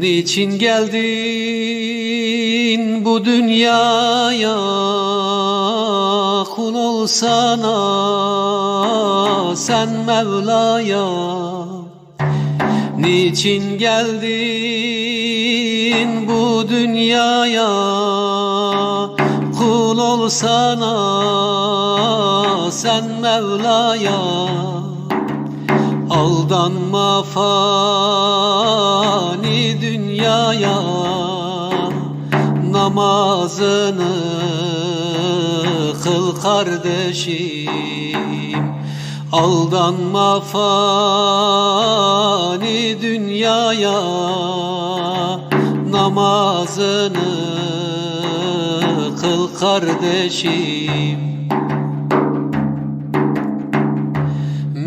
Niçin geldin bu dünyaya? Kul olsana sen Mevla'ya. Niçin geldin bu dünyaya? Kul olsana sen Mevla'ya Aldanma fani dünyaya Namazını kıl kardeşim. Aldanma fani dünyaya Namazını kıl kardeşim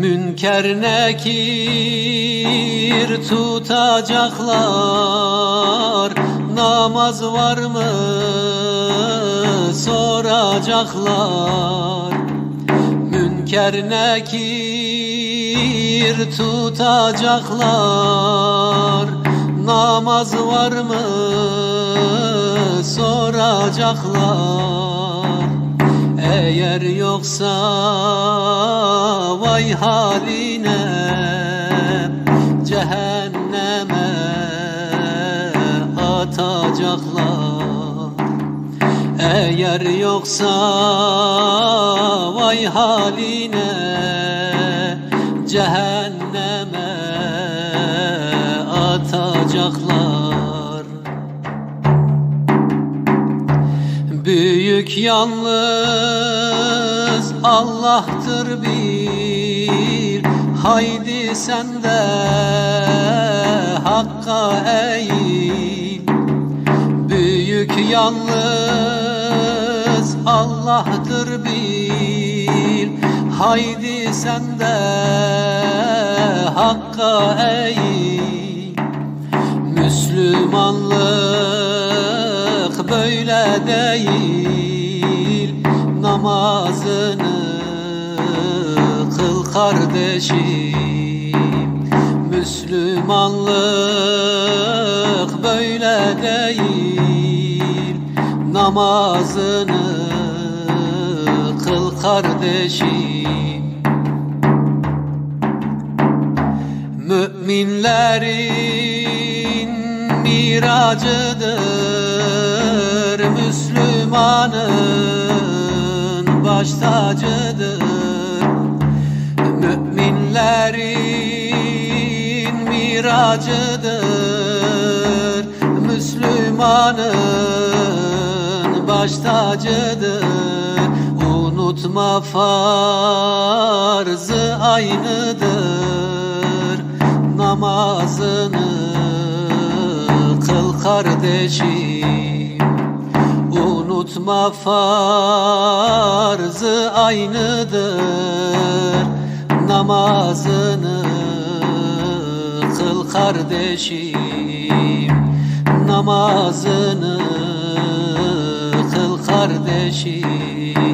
Münker nekir tutacaklar? Namaz var mı? Soracaklar. Münker nekir tutacaklar? Namaz var mı? Soracaklar eğer yoksa vay haline Cehenneme atacaklar. Eğer yoksa vay haline Cehenneme atacaklar Büyük yalnız Allah'tır bir. Haydi sen de Hakka eğil. Büyük yalnız Allah'tır bir. Haydi sen de Hakka eğil. Müslümanlık böyle değil. Namazını kıl kardeşim. Müslümanlık böyle değil. Namazını kıl kardeşim. Müminlerin miracıdır Müslümanın baş tacıdır. Müminlerin miracıdır. Müslümanın baş tacıdır. Unutma farzı aynıdır. Namazını kıl kardeşim Unutma farzı aynıdır. Namazını kıl kardeşim. Namazını kıl kardeşim